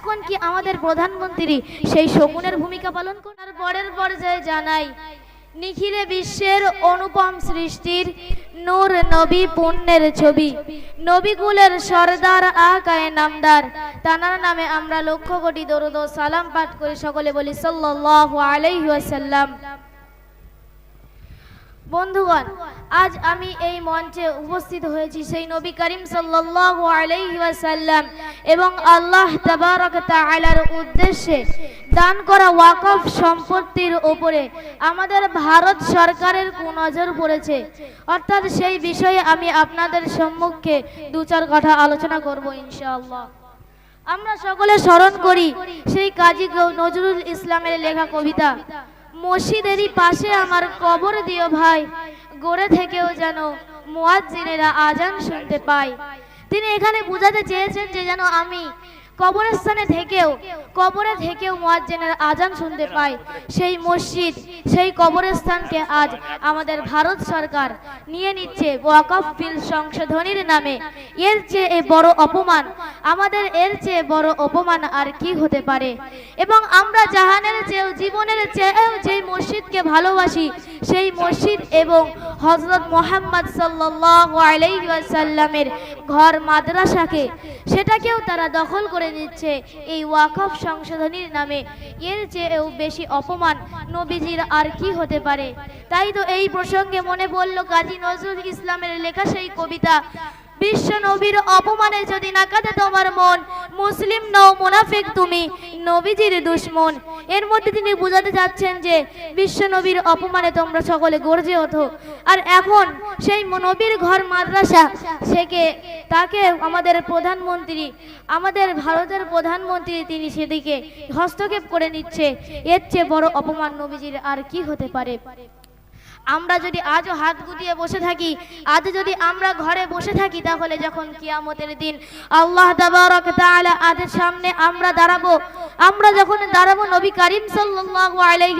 এখন কি আমাদের প্রধানমন্ত্রী সেই শকুনের ভূমিকা পালন করার পরের পর্যায়ে জানাই, নিখিলে বিশ্বের অনুপম সৃষ্টির নূর নবী পুণ্যের ছবি। নবীকুলের সর্দার আকায় নামদার, তানার নামে আমরা লক্ষ কোটি দরুদ সালাম পাঠ করে। সকলে বলি, সাল্লাল্লাহু আলাইহি ওয়াসাল্লাম। বন্ধুগণ, আজ আমি এই মঞ্চে উপস্থিত হয়েছি সেই নবী করিম সাল্লাল্লাহু আলাইহি এবং আল্লাহ উদ্দেশ্যে দান করা ওয়াকফ সম্পত্তির উপরে আমাদের ভারত সরকারের নজর পড়েছে। অর্থাৎ সেই বিষয়ে আমি আপনাদের সম্মুখে দু চার কথা আলোচনা করব ইনশাআল্লাহ। আমরা সকলে স্মরণ করি সেই কাজী নজরুল ইসলামের লেখা কবিতা মসজিদেরই পাশে আমার কবর দিও ভাই। গড়ে থেকেও যেন মুয়াজ্জিনেরা আজান শুনতে পায়। তিনি এখানে বোঝাতে চেয়েছেন যে যেন আমি কবরস্থানে থেকেও, কবরে থেকেও মুয়াজ্জিনের আজান শুনতে পাই সেই মসজিদ, সেই কবরস্থানকে আজ আমাদের ভারত সরকার নিয়ে নিচ্ছে ওয়াকফ বিল সংশোধনীর নামে। এর চেয়ে বড় অপমান, আমাদের এর চেয়ে বড় অপমান আর কি হতে পারে? এবং আমরা জাহানের চেয়েও, জীবনের চেয়েও যেই মসজিদকে ভালোবাসি, সেই মসজিদ এবং হজরত মোহাম্মদ সাল্লাল্লাহু আলাইহি ওয়াসাল্লামের ঘর মাদ্রাসাকে, সেটাকেও তারা দখল করে নিচ্ছে। এই ওয়াকফ সংশোধনীর নামে। এর চেয়েও বেশি অপমান নবীজির আর কি হতে পারে? তাই তো এই প্রসঙ্গে মনে পড়ল কাজী নজরুল ইসলামের লেখা সেই কবিতা। বিশ্ব নবীর অপমানে যদি না কাঁদে তোমার মন, মুসলিম নও, মুনাফিক তুমি, নবীজির দুশ্মন। এর মধ্যে তিনি বোঝাতে যাচ্ছেন যে, বিশ্ব নবীর অপমানে তোমরা সকলে গর্জে ওঠো। আর এখন সেই নবীর ঘর মাদ্রাসা, সেকে তাকে আমাদের প্রধানমন্ত্রী, আমাদের ভারতের প্রধানমন্ত্রী তিনি সেদিকে হস্তক্ষেপ করে নিচ্ছে। এর চেয়ে বড় অপমান নবীজির আর কি হতে পারে? আমরা যদি আজও হাত গুটিয়ে বসে থাকি, আজ যদি আমরা ঘরে বসে থাকি, তাহলে যখন কিয়ামতের দিন আল্লাহ তাবারক আদের সামনে আমরা দাঁড়াবো, আমরা যখন দাঁড়াবো নবী করিম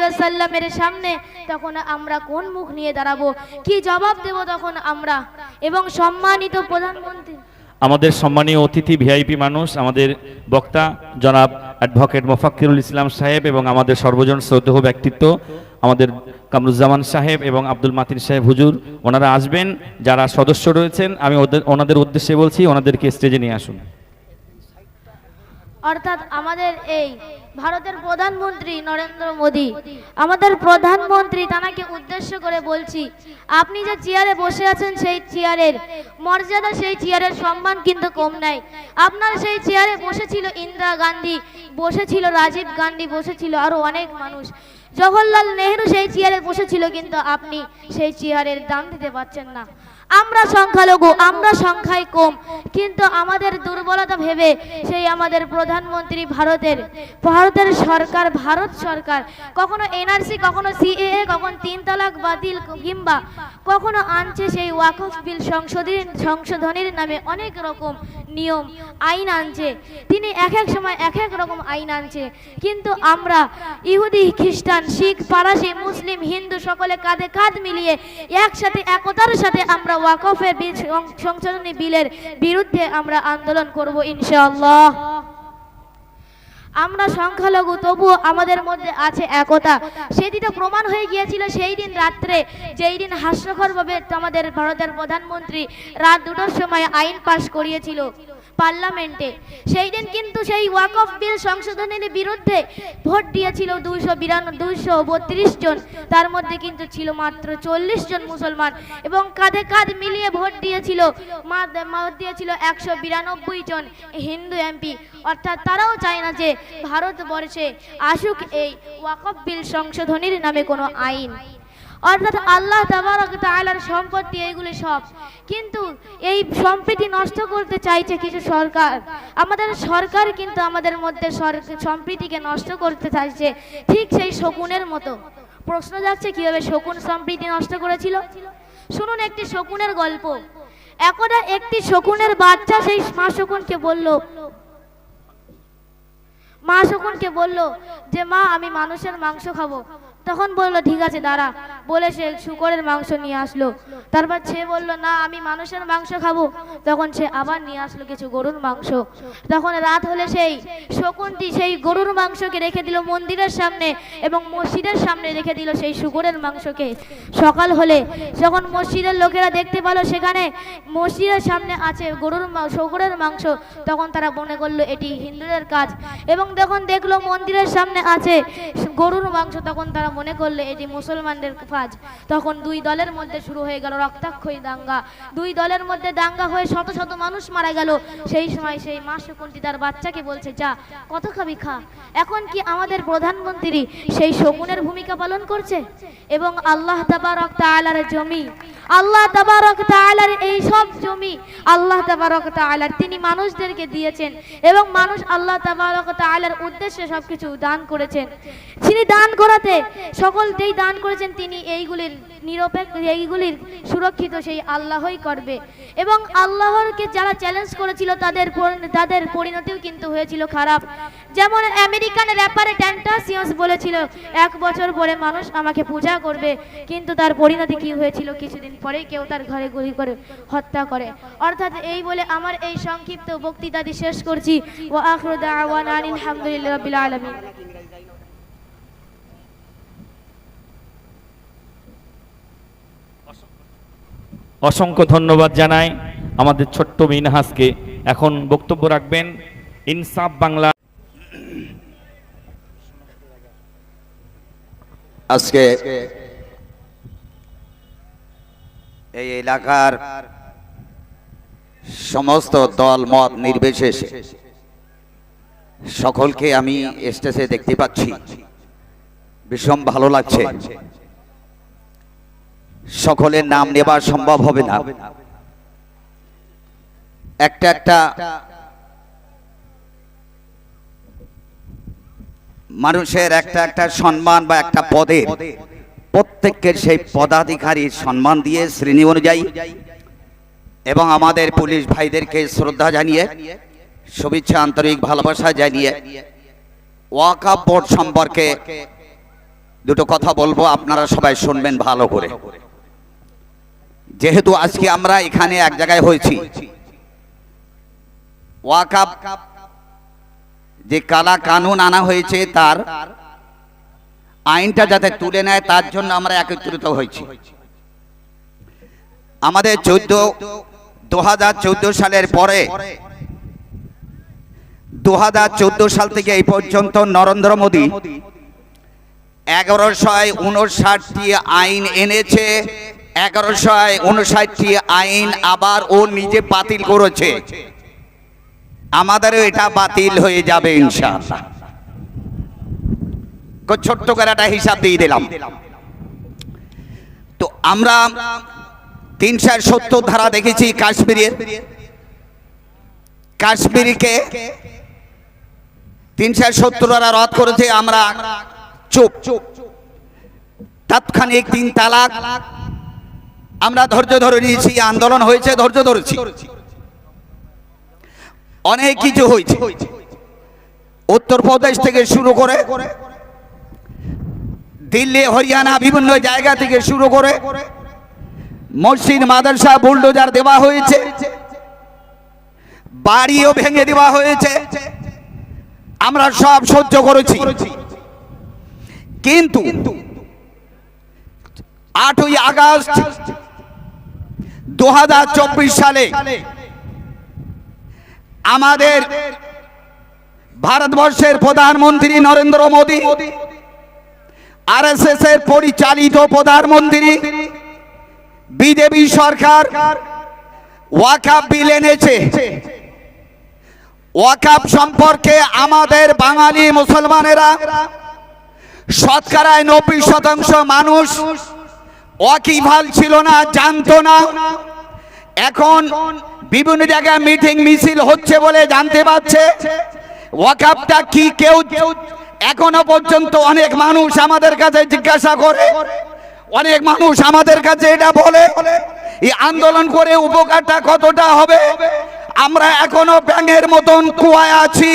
ওয়াসাল্লামের সামনে, তখন আমরা কোন মুখ নিয়ে দাঁড়াবো, কি জবাব দেব তখন আমরা? এবং সম্মানিত প্রধানমন্ত্রী। আমাদের সম্মানীয় অতিথি ভিআইপি মানুষ, আমাদের বক্তা জনাব অ্যাডভোকেট মোফাক্কিরুল ইসলাম সাহেব এবং আমাদের সর্বজন শ্রদ্ধেয় ব্যক্তিত্ব আমাদের কামরুজ্জামান সাহেব এবং আব্দুল মাতিন সাহেব হুজুর, ওনারা আসবেন, যারা সদস্য রয়েছেন, আমি ওনাদের উদ্দেশ্যে বলছি, ওনাদেরকে স্টেজে নিয়ে আসুন। অর্থাৎ আমাদের এই ভারতের প্রধানমন্ত্রী নরেন্দ্র মোদী, আমাদের প্রধানমন্ত্রী তানাকে উদ্দেশ্য করে বলছি, আপনি যে চেয়ারে বসে আছেন সেই চেয়ারের মর্যাদা, সেই চেয়ারের সম্মান কিন্তু কম নাই। আপনার সেই চেয়ারে বসেছিল ইন্দিরা গান্ধী, বসেছিল রাজীব গান্ধী, বসেছিল আরও অনেক মানুষ। জওহরলাল নেহরু সেই চেয়ারে বসেছিল কিন্তু আপনি সেই চেয়ারের দাম দিতে পারছেন না। আমরা সংখ্যালঘু, আমরা সংখ্যায় কম। কিন্তু আমাদের দুর্বলতা ভেবে সেই আমাদের প্রধানমন্ত্রী ভারতের ভারতের সরকার, ভারত সরকার, কখনো এনআরসি, কখনো সিএএ, কখনো তিন তালাক বাতিল কিংবা কখনো আনছে সেই ওয়াকফ বিল সংশোধন সংশোধনের নামে অনেক রকম নিয়ম, আইন আনছে। তিনি এক এক সময় এক এক রকম আইন আনছে। কিন্তু আমরা ইহুদি, খ্রিস্টান, শিখ, পারাসি, মুসলিম, হিন্দু সকলে কাঁধে কাঁধ মিলিয়ে একসাথে, একতার সাথে আমরা ওয়াকফের সংশোধনী বিলের বিরুদ্ধে আমরা আন্দোলন করব ইনশাআল্লাহ। আমরা সংখ্যালঘু, তবুও আমাদের মধ্যে আছে একতা। সেদিনটা প্রমাণ হয়ে গিয়েছিল সেই দিন রাত্রে, যেই দিন হাস্যকরভাবে আমাদের ভারতের প্রধানমন্ত্রী রাত দুটোর সময় আইন পাশ করিয়েছিল। পার্লামেন্টে। সেই দিন কিন্তু সেই ওয়াকফ বিল সংশোধনের বিরুদ্ধে ভোট দিয়েছিল দুইশো বিরানব্বই দুইশো বত্রিশ জন। তার মধ্যে কিন্তু ছিল মাত্র চল্লিশ জন মুসলমান এবং কাঁধে কাঁধ মিলিয়ে ভোট দিয়েছিল মত দিয়েছিল একশো বিরানব্বই জন হিন্দু এমপি। অর্থাৎ তারাও চায় না যে ভারতবর্ষে আসুক এই ওয়াকফ বিল সংশোধনীর নামে কোনো আইন। অর্থাৎ আল্লাহ তাআলার সম্পত্তি এইগুলি সব। কিন্তু এই সম্প্রীতি নষ্ট করতে চাইছে কিছু সরকার। আমাদের সরকার কিন্তু আমাদের মধ্যে সম্প্রীতিকে নষ্ট করতে চাইছে। ঠিক সেই শকুনের মতো। প্রশ্ন যাচ্ছে, কীভাবে শকুন সম্প্রীতি নষ্ট করেছিল? শুনুন একটি শকুনের গল্প। একদা একটি শকুনের বাচ্চা সেই মা শকুনকে বলল, মা শকুনকে বলল যে, মা, আমি মানুষের মাংস খাব। তখন বলল, ঠিক আছে, দাঁড়া। বলে সে শুকরের মাংস নিয়ে আসলো। তারপর সে বলল, না, আমি মানুষের মাংস খাব। তখন সে আবার নিয়ে আসলো কিছু গরুর মাংস। তখন রাত হলে সেই, শকুনটি সেই গরুর মাংসকে রেখে দিল মন্দিরের সামনে এবং মসজিদের সামনে রেখে দিল সেই শুকরের মাংসকে। সকাল হলে যখন মসজিদের লোকেরা দেখতে পেল সেখানে মসজিদের সামনে আছে গরুর শুকরের মাংস, তখন তারা মনে করল, এটি হিন্দুদের কাজ। এবং যখন দেখল মন্দিরের সামনে আছে গরুর মাংস, তখন তারা মনে করলে এটি মুসলমানদের কাজ তখন দুই দলের মধ্যে শুরু হয়ে গেল রক্তাক্ষয়ী দাঙ্গা। দুই দলের মধ্যে দাঙ্গা হয়ে শত শত মানুষ মারা গেল। সেই সময় সেই মা শকুনটি তার বাচ্চাকে বলছে, যা, কত খাবি খা। এখন কি আমাদের প্রধানমন্ত্রী সেই শকুনের ভূমিকা পালন করছে? এবং আল্লাহ তাবা রক্ত আলার জমি আল্লাহ তাবারক তাআলার এই সব জমি আল্লাহ তাবারক তাআলার তিনি মানুষদেরকে দিয়েছেন এবং মানুষ আল্লাহ তাবারক তাআলার উদ্দেশ্যে সবকিছু দান করেছেন। তিনি দান করাতে সকল যেই দান করেছেন তিনি এইগুলির নিরপেক্ষ, এইগুলির সুরক্ষিত সেই আল্লাহই করবে। এবং আল্লাহরকে যারা চ্যালেঞ্জ করেছিল তাদের তাদের পরিণতিও কিন্তু হয়েছিল খারাপ। যেমন আমেরিকান র্যাপারে ট্যান্টাসিয়াস বলেছিল, এক বছর পরে মানুষ আমাকে পূজা করবে। কিন্তু তার পরিণতি কি হয়েছিল কিছুদিন পরেই কেউ তার ঘরে গুলি করে হত্যা করে। অর্থাৎ এই বলে আমার এই সংক্ষিপ্ত বক্তৃতাটি শেষ করছি। ও আখরু দাওয়ানা আনিল হামদুলিল্লাহি রাব্বিল অসংখ্য ধন্যবাদ জানাই আমাদের ছোট্ট মিনহাসকে। এখন বক্তব্য রাখবেন ইনসাফ বাংলা। আজকে এই এলাকার সমস্ত দল, মত নির্বিশেষে সকলকে আমি স্টেজে দেখতে পাচ্ছি। ভীষণ ভালো লাগছে। সকলের নাম নেওয়া সম্ভব হবে না। একটা একটা মানুষের একটা একটা সম্মান বা একটা পদের প্রত্যেকের সেই পদাধিকারীর সম্মান দিয়ে শ্রেণি অনুযায়ী এবং আমাদের পুলিশ ভাইদেরকে শ্রদ্ধা জানিয়ে, শুভেচ্ছা, আন্তরিক ভালোবাসা জানিয়ে ওয়াকাপ বোর্ড সম্পর্কে দুটো কথা বলব, আপনারা সবাই শুনবেন ভালো করে। যেহেতু আজকে আমরা এখানে এক জায়গায় হয়েছি ওয়াকাপ যে কালা কানুন আনা হয়েছে তার আইনটা যাতে তুলে নেয়, তার জন্য আমরা একত্রিত হয়েছি। আমাদের চোদ্দ, দু সালের পরে, দু হাজার চোদ্দ সাল থেকে এই পর্যন্ত নরেন্দ্র মোদী এগারোশো উনষাটটি আইন এনেছে, এগারোশো উনষাটটি আইন আবার ও নিজে বাতিল করেছে। আমাদেরও এটা বাতিল হয়ে যাবে ইনশাআল্লাহ। ছোট্ট করে একটা হিসাব দিয়ে দিলাম। তো আমরা তিনশো সত্তর ধারা দেখেছি কাশ্মীরের। কাশ্মীরকে তিনশো সত্তর ধারা রদ করেছে আমরা চুপ চুপ। তাৎক্ষণিক তিন তালাক আমরা ধৈর্য ধরে নিয়েছি, আন্দোলন হয়েছে, ধৈর্য ধরেছি। অনেক কিছু হয়েছে। উত্তরপ্রদেশ থেকে শুরু করে দিল্লি, হরিয়ানা বিভিন্ন জায়গা থেকে শুরু করে মসজিদ, মাদ্রাসা, বুলডোজার দেওয়া হয়েছে। বাড়িও ভেঙে দেওয়া হয়েছে। আমরা সব সহ্য করেছি। কিন্তু আটই আগস্ট দু হাজার চব্বিশ সালে আমাদের ভারতবর্ষের প্রধানমন্ত্রী নরেন্দ্র মোদী আরএসএস এর পরিচালিত প্রধানমন্ত্রী, বিজেপি সরকার ওয়াকাপ বিল এনেছে। ওয়াকাপ সম্পর্কে আমাদের বাঙালি মুসলমানেরা শতকরায় নব্বই শতাংশ মানুষ ওয়াকিভাল ছিল না, জানতো না। এখন বিভিন্ন জায়গায় মিটিং মিছিল হচ্ছে বলে জানতে পারছে। ওয়াকাপটা কি, কেউ এখনও পর্যন্ত অনেক মানুষ আমাদের কাছে জিজ্ঞাসা করে। অনেক মানুষ আমাদের কাছে এটা বলে। এই আন্দোলন করে উপকারটা কতটা হবে? আমরা এখনও ব্যাঙের মতন কুয়ায় আছি।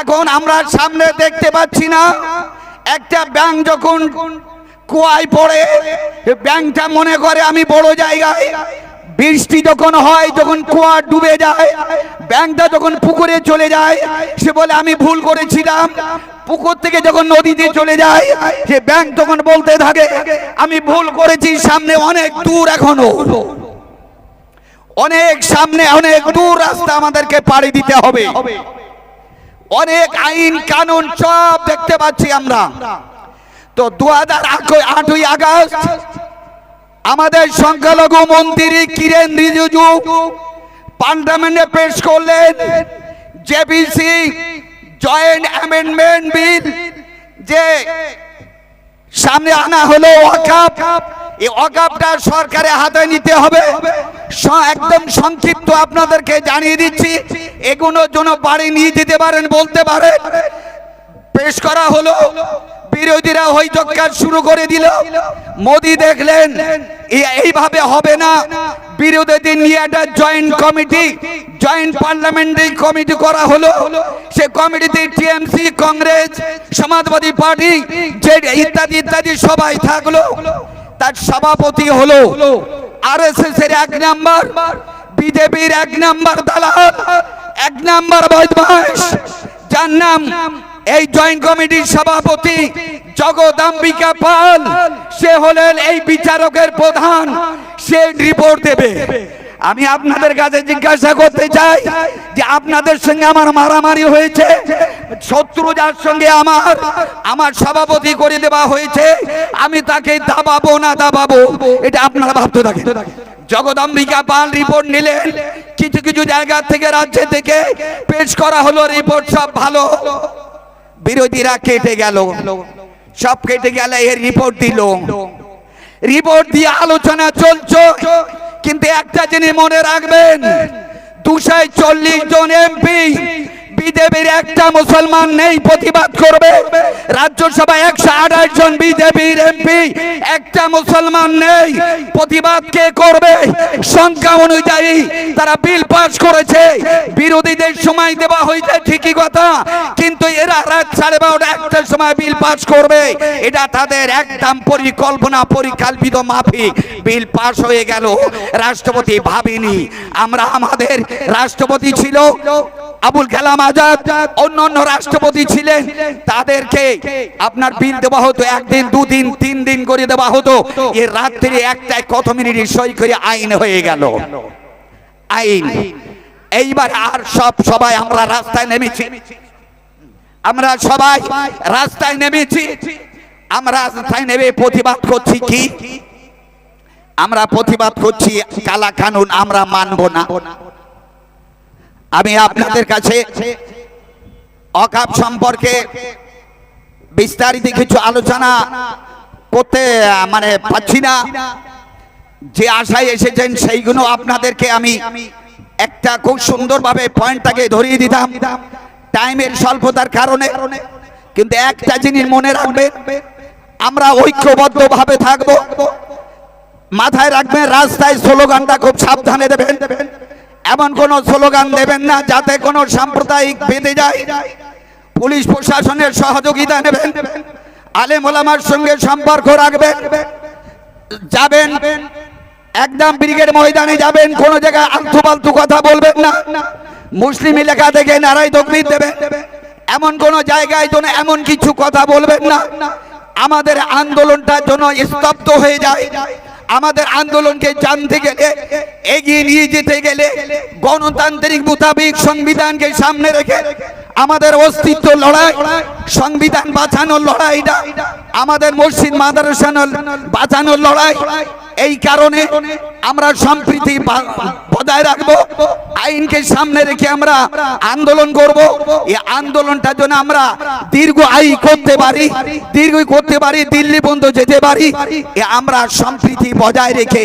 এখন আমরা সামনে দেখতে পাচ্ছি না। একটা ব্যাংক যখন কুয়ায় পড়ে ব্যাংকটা মনে করে আমি বড় জায়গায় বৃষ্টি যখন হয়, যখন কুয়া ডুবে যায়, ব্যাংকটা যখন পুকুরে চলে যায়, সে বলে, আমি ভুল করেছিলাম। পুকুর থেকে যখন নদীতে চলে যায়, সে ব্যাংক তখন বলতে থাকে, আমি ভুল করেছি, সামনে অনেক দূর এখনও। অনেক সামনে অনেক দূর রাস্তা আমাদেরকে পাড়ি দিতে হবে। অনেক আইন, কানুন সব দেখতে পাচ্ছি আমরা। তো দু হাজার আটই আগস্ট আমাদের সংখ্যালঘু মন্ত্রী কিরেন রিজিজু পার্লামেন্টে পেশ করলেন জেবিসি জয়েন্ট অ্যামেন্ডমেন্ট বিল যে সামনে আনা হলো ওয়াকাপ। এই ওয়াকাপটা সরকারের হাতে নিতে হবে। একদম সংক্ষিপ্ত আপনাদেরকে জানিয়ে দিচ্ছি এগুলোর জন্য বাড়ি নিয়ে যেতে পারেন বলতে পারেন। পেশ করা হলো, বিরোধীরা হইচক্কার শুরু করে দিল। মোদি দেখলেন এইভাবে হবে না। বিরোধীদের নিয়ে একটা joint committee joint parliamentary committee করা হলো। সে কমিটিতে টিএমসি কংগ্রেস সমাজবাদী পার্টি যে ইত্যাদি ইত্যাদি সবাই থাকল। তার সভাপতি হলো আরএসএস এর এক নাম্বার, বিজেপির এক নাম্বার দালাল, এক নাম্বার বদমাস যার নাম এই জয়েন্ট কমিটির সভাপতি জগদাম্বিকা পাল, সে হলেন এই বিচারকের প্রধান, সে রিপোর্ট দেবে। আমি আপনাদের কাছে জিজ্ঞাসা করতে চাই যে আপনাদের সঙ্গে আমার মারামারি হয়েছে শত্রু যার সঙ্গে আমার আমার সভাপতি করে দেওয়া হয়েছে, আমি তাকে দাবাবো না দাবাবো, এটা আপনারা ভাবতে থাকেন। জগদম্বিকা পাল রিপোর্ট নিলেন, কিছু কিছু জায়গা থেকে রাজ্য থেকে পেশ করা হলো, রিপোর্ট সব ভালো। বিরোধীরা কেটে গেল। সব কেটে গেলে এর রিপোর্ট দিল। রিপোর্ট দিয়ে আলোচনা চলছে, কিন্তু একটা জিনিস মনে রাখবেন দুশো চল্লিশ জন এমপি বিজেপির একটা মুসলমান নেই প্রতিবাদ করবে। রাজ্যসভায় একশো আঠাশ জন বিজেপির এমপি। একটা মুসলমান নেই। প্রতিবাদ কে করবে? সংখ্যা অনুযায়ী তারা বিল পাস করেছে। বিরোধীদের সময় দেওয়া হয়েছে ঠিকই কথা, কিন্তু এরা রাত সাড়ে বারোটা একটার সময় বিল পাস করবে। এটা তাদের একদম পরিকল্পনা, পরিকল্পিত মাফিক। বিল পাস হয়ে গেল। রাষ্ট্রপতি ভাবিনি। আমরা আমাদের রাষ্ট্রপতি ছিল। আবুল কালাম আজাদ, অন্য অন্য রাষ্ট্রপতি ছিলেন। তাদেরকে আপনার বিল দেওয়া হতো, একদিন, দুদিন তিন দিন করে দেওয়া হতো। এর রাত্রি একটায় কত মিনিট সই করে আইন হয়ে গেল? আইন। এইবার আর সব সবাই আমরা রাস্তায় নেমেছি। আমরা সবাই রাস্তায় নেমেছি। আমরা রাস্তায় নেমে প্রতিবাদ করছি কি? আমরা প্রতিবাদ করছি, কালা কানুন আমরা মানব না। আমি আপনাদের কাছে অকাপ সম্পর্কে বিস্তারিত কিছু আলোচনা করতে মানে পাচ্ছি না। যে আশায় এসেছেন সেইগুলো আপনাদেরকে আমি একটা খুব সুন্দরভাবে পয়েন্টটাকে ধরিয়ে দিতাম। টাইমের স্বল্পতার কারণে। কিন্তু একটা জিনিস মনে রাখবে আমরা ঐক্যবদ্ধভাবে থাকব। মাথায় রাখবেন, রাস্তায় স্লোগানটা খুব সাবধানে দেবেন দেবেন। এমন কোন স্লোগান দেবেন না যাতে কোনো সাম্প্রদায়িক বেঁধে যায়। পুলিশ প্রশাসনের সহযোগিতা নেবেন, আলেম ওলামার সঙ্গে সম্পর্ক রাখবেন, যাবেন, একদম ব্রিগেড ময়দানে যাবেন, কোন জায়গায় আলতু ফালতু কথা বলবেন না। মুসলিম এলাকা থেকে নারাই তকবির দেবেন। এমন কোন জায়গায় যেন এমন কিছু কথা বলবেন না। আমাদের আন্দোলনটা যেন স্তব্ধ হয়ে যায়। আমাদের আন্দোলনকে জানতে গেলে, এগিয়ে নিয়ে যেতে গেলে, গণতান্ত্রিক মোতাবিক সংবিধানকে সামনে রেখে আমাদের অস্তিত্ব লড়াই, সংবিধান বাঁচানোর লড়াইটা আমাদের মসজিদ মাদারসানোর বাঁচানোর লড়াই। এই কারণে আমরা সম্প্রীতি বজায় রাখব। আইনকে সামনে রেখে আমরা আন্দোলন করব। এই আন্দোলনটা যেন আমরা দীর্ঘ আই করতে পারি, দীর্ঘ করতে পারি, দিল্লি পর্যন্ত যেতে পারি আমরা সম্প্রীতি বজায় রেখে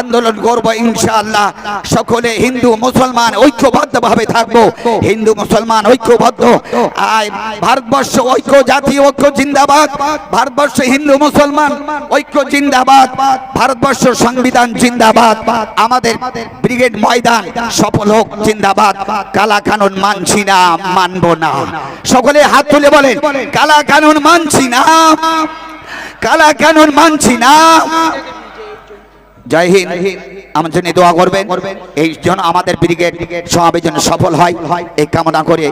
আন্দোলন করব ইনশাআল্লাহ। সকলে হিন্দু, মুসলমান ঐক্যবদ্ধভাবে থাকব। হিন্দু, মুসলমান ঐক্যবদ্ধ। ঐক্যবদ্ধ ভারতবর্ষ ঐক্য জাতীয় ঐক্য, জিন্দাবাদ। ভারতবর্ষ হিন্দু, মুসলমান ঐক্য, জিন্দাবাদ। ভারতবর্ষ সংবিধান, জিন্দাবাদ। আমাদের ব্রিগেড ময়দান সফল হোক। জিন্দাবাদ। কালা কানুন মানছি না, মানব না। সকলে হাত তুলে বলেন কালা কানুন মানছি না কালা কানুন মানছি না। জয় হিন্দ। আমার জন্য দোয়া করবেন। এই জন্য আমাদের ব্রিগেড সমাবেশ সফল হয়, এই কামনা করে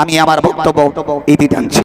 আমি আমার বক্তব্য ইতি টানছি।